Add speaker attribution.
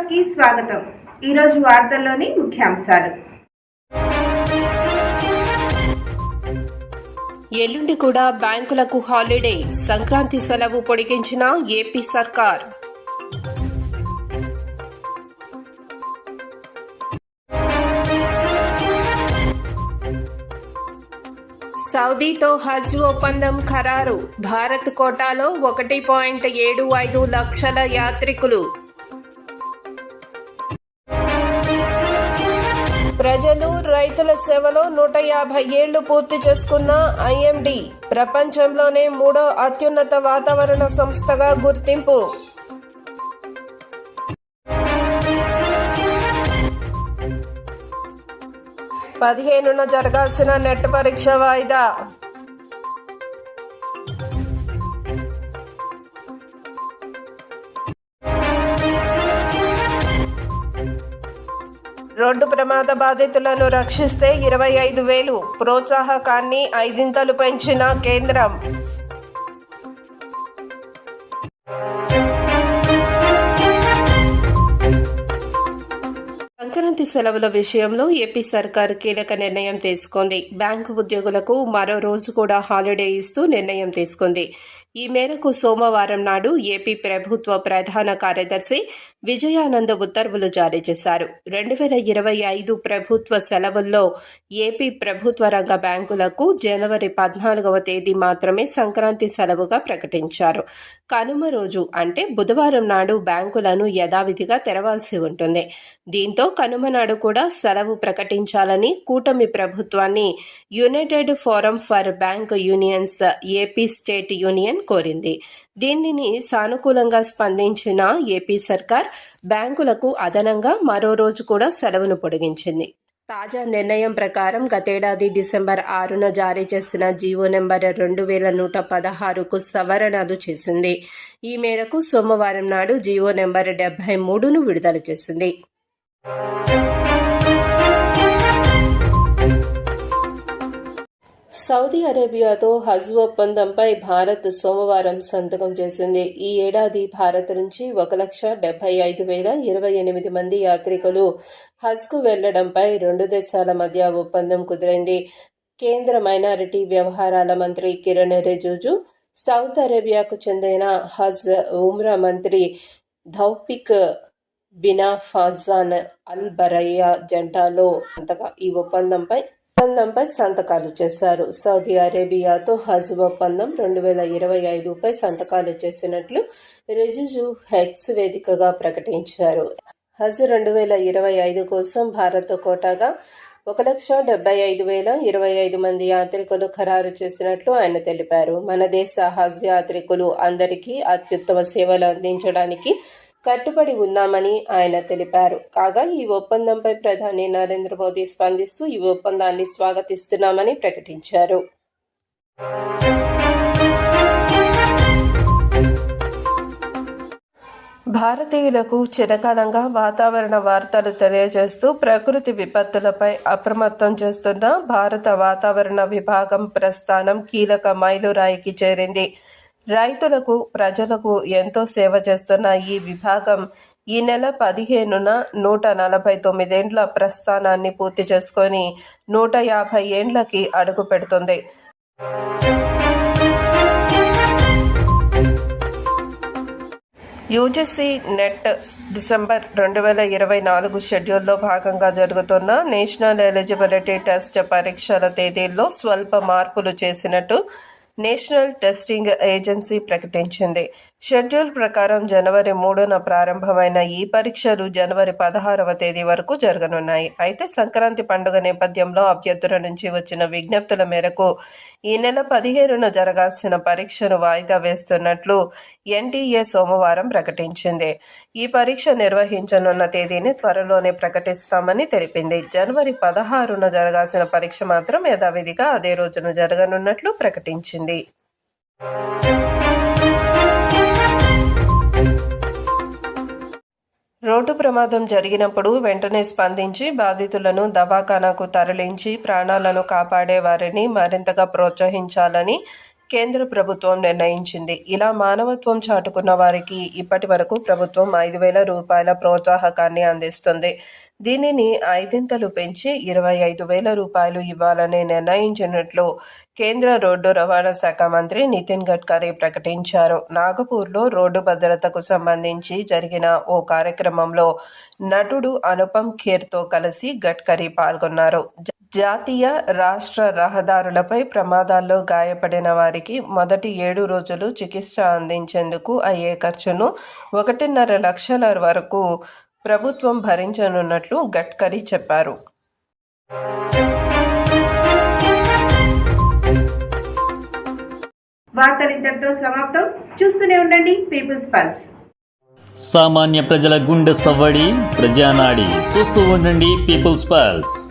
Speaker 1: న్యూస్కి స్వాగతం. ఈరోజు వార్తల్లోని ముఖ్యాంశాలు.
Speaker 2: ఎల్లుండి కూడా బ్యాంకులకు హాలిడే. సంక్రాంతి సెలవు పొడిగించిన ఏపీ సర్కార్. సౌదీతో హజ్ ఒప్పందం ఖరారు. భారత్ కోటాలో ఒకటి పాయింట్ ఏడు ఐదు లక్షల యాత్రికులు. ప్రజలు రైతుల సేవలో నూట యాభై ఏళ్ళు పూర్తి చేసుకున్న ఐఎండి ప్రపంచంలోనే మూడో అత్యున్నత వాతావరణ సంస్థగా గుర్తింపు. పదిహేనున జరగాల్సిన నెట్ పరీక్ష వాయిదా. రోడ్డు ప్రమాద బాధితులను రక్షిస్తే ఇరవై ఐదు వేలు. ప్రోత్సాహకాన్ని ఐదింతలు పెంచిన కేంద్రం. సంక్రాంతి సెలవుల విషయంలో ఏపీ సర్కార్ కీలక నిర్ణయం తీసుకుంది. బ్యాంకు ఉద్యోగులకు మరో రోజు కూడా హాలిడే ఇస్తూ నిర్ణయం తీసుకుంది. ఈ మేరకు సోమవారం నాడు ఏపీ ప్రభుత్వ ప్రధాన కార్యదర్శి విజయానంద ఉత్తర్వులు జారీ చేశారు. రెండు వేల ఇరవై ఐదు ప్రభుత్వ సెలవుల్లో ఏపీ ప్రభుత్వ రంగ బ్యాంకులకు జనవరి పద్నాలుగవ తేదీ మాత్రమే సంక్రాంతి సెలవుగా ప్రకటించారు. కనుమ రోజు అంటే బుధవారం నాడు బ్యాంకులను యథావిధిగా తెరవాల్సి ఉంటుంది. దీంతో కనుమ నాడు కూడా సెలవు ప్రకటించాలని కూటమి ప్రభుత్వాన్ని united forum for bank unions AP state union కోరింది. దీనిని సానుకూలంగా స్పందించిన ఏపీ సర్కార్ బ్యాంకులకు అదనంగా మరో రోజు కూడా సెలవును పొడిగించింది. తాజా నిర్ణయం ప్రకారం గతేడాది డిసెంబర్ ఆరున జారీ చేసిన జీవో నెంబర్ రెండు వేల నూట పదహారుకు సవరణలు చేసింది. ఈ మేరకు సోమవారం నాడు జీవో నెంబర్ డెబ్బై మూడును విడుదల చేసింది. సౌదీ అరేబియాతో హజ్ ఒప్పందంపై భారత్ సోమవారం సంతకం చేసింది. ఈ ఏడాది భారత్ నుంచి ఒక లక్ష డెబ్బై ఐదు వేల ఇరవై ఎనిమిది మంది యాత్రికులు హజ్కు వెళ్ళడంపై రెండు దేశాల మధ్య ఒప్పందం కుదిరింది. కేంద్ర మైనారిటీ వ్యవహారాల మంత్రి కిరణ్ రిజిజు సౌత్ అరేబియాకు చెందిన హజ్ ఉమ్రా మంత్రి ధౌపిక్ బినా ఫాజాన్ అల్ బరయ్యా జంటాలో అంతగా ఈ ఒప్పందంపై ఒప్పందంపై సంతకాలు చేశారు. సౌదీ అరేబియాతో హజ్ ఒప్పందం రెండు వేల ఇరవై ఐదుపై సంతకాలు చేసినట్లు రిజిజు హెక్స్ వేదికగా ప్రకటించారు. హజ్ రెండు వేల ఇరవై ఐదు కోసం భారత్ కోటాగా ఒక లక్ష డెబ్బై ఐదు వేల ఇరవై ఐదు మంది యాత్రికులు ఖరారు చేసినట్లు ఆయన తెలిపారు. మన దేశ హజ్ యాత్రికులు అందరికీ అత్యుత్తమ సేవలు అందించడానికి కట్టుబడి ఉన్నామని ఆయన తెలిపారు. కాగా ఈ ఒప్పందంపై ప్రధాని నరేంద్ర మోదీ స్పందిస్తూ ఈ ఒప్పందాన్ని స్వాగతిస్తున్నామని ప్రకటించారు. భారతీయులకు చిరకాలంగా వాతావరణ వార్తలు తెలియజేస్తూ ప్రకృతి విపత్తులపై అప్రమత్తం చేస్తున్న భారత వాతావరణ విభాగం ప్రస్థానం కీలక మైలురాయికి చేరింది. రైతులకు ప్రజలకు ఎంతో సేవ చేస్తున్న ఈ విభాగం ఈ నెల పదిహేనున నూట నలభై తొమ్మిదేండ్ల ప్రస్థానాన్ని పూర్తి చేసుకొని నూట యాభై ఏండ్లకి అడుగు పెడుతుంది. యూజీసీ నెట్ డిసెంబర్ రెండు వేల ఇరవై నాలుగు షెడ్యూల్లో భాగంగా జరుగుతున్న నేషనల్ ఎలిజిబిలిటీ టెస్ట్ పరీక్షల తేదీల్లో స్వల్ప మార్పులు చేసినట్టు నేషనల్ టెస్టింగ్ ఏజెన్సీ ప్రకటించింది. షెడ్యూల్ ప్రకారం జనవరి మూడున ప్రారంభమైన ఈ పరీక్షలు జనవరి పదహారవ తేదీ వరకు జరగనున్నాయి. అయితే సంక్రాంతి పండుగ నేపథ్యంలో అభ్యర్థుల నుంచి వచ్చిన విజ్ఞప్తుల మేరకు ఈ నెల పదిహేనున జరగాల్సిన పరీక్షను వాయిదా వేస్తున్నట్లు ఎన్టీఏ సోమవారం ప్రకటించింది. ఈ పరీక్ష నిర్వహించనున్న తేదీని త్వరలోనే ప్రకటిస్తామని తెలిపింది. జనవరి పదహారున జరగాల్సిన పరీక్ష మాత్రం యథావిధిగా అదే రోజున జరగనున్నట్లు ప్రకటించింది. రోడ్డు ప్రమాదం జరిగినప్పుడు వెంటనే స్పందించి బాధితులను దవాఖానాకు తరలించి ప్రాణాలను కాపాడే వారిని మరింతగా ప్రోత్సహించాలని కేంద్ర ప్రభుత్వం నిర్ణయించింది. ఇలా మానవత్వం చాటుకున్న వారికి ఇప్పటి వరకు ప్రభుత్వం ఐదు వేల రూపాయల ప్రోత్సాహకాన్ని అందిస్తుంది. దీనిని ఐదింతలు పెంచి ఇరవై ఐదు వేల రూపాయలు ఇవ్వాలని నిర్ణయించినట్లు కేంద్ర రోడ్డు రవాణా శాఖ మంత్రి నితిన్ గడ్కరీ ప్రకటించారు. నాగపూర్లో రోడ్డు భద్రతకు సంబంధించి జరిగిన ఓ కార్యక్రమంలో నటుడు అనుపమ్ ఖేర్తో కలిసి గడ్కరీ పాల్గొన్నారు. జ- జాతీయ రాష్ట్ర రహదారులపై ప్రమాదాల్లో గాయపడిన వారికి మొదటి ఏడు రోజులు చికిత్స అందించేందుకు అయ్యే ఖర్చును ఒకటిన్నర లక్షల వరకు ప్రభుత్వం భరించనున్నట్లు గడ్కరీ చెప్పారు.
Speaker 1: వార్తలు ఇంతటితో సమాప్తం. చూస్తూనే ఉండండి పీపుల్స్ పల్స్
Speaker 3: సామాన్య ప్రజల గుండె సవ్వడి ప్రజానాడి. చూస్తూ ఉండండి పీపుల్స్ పల్స్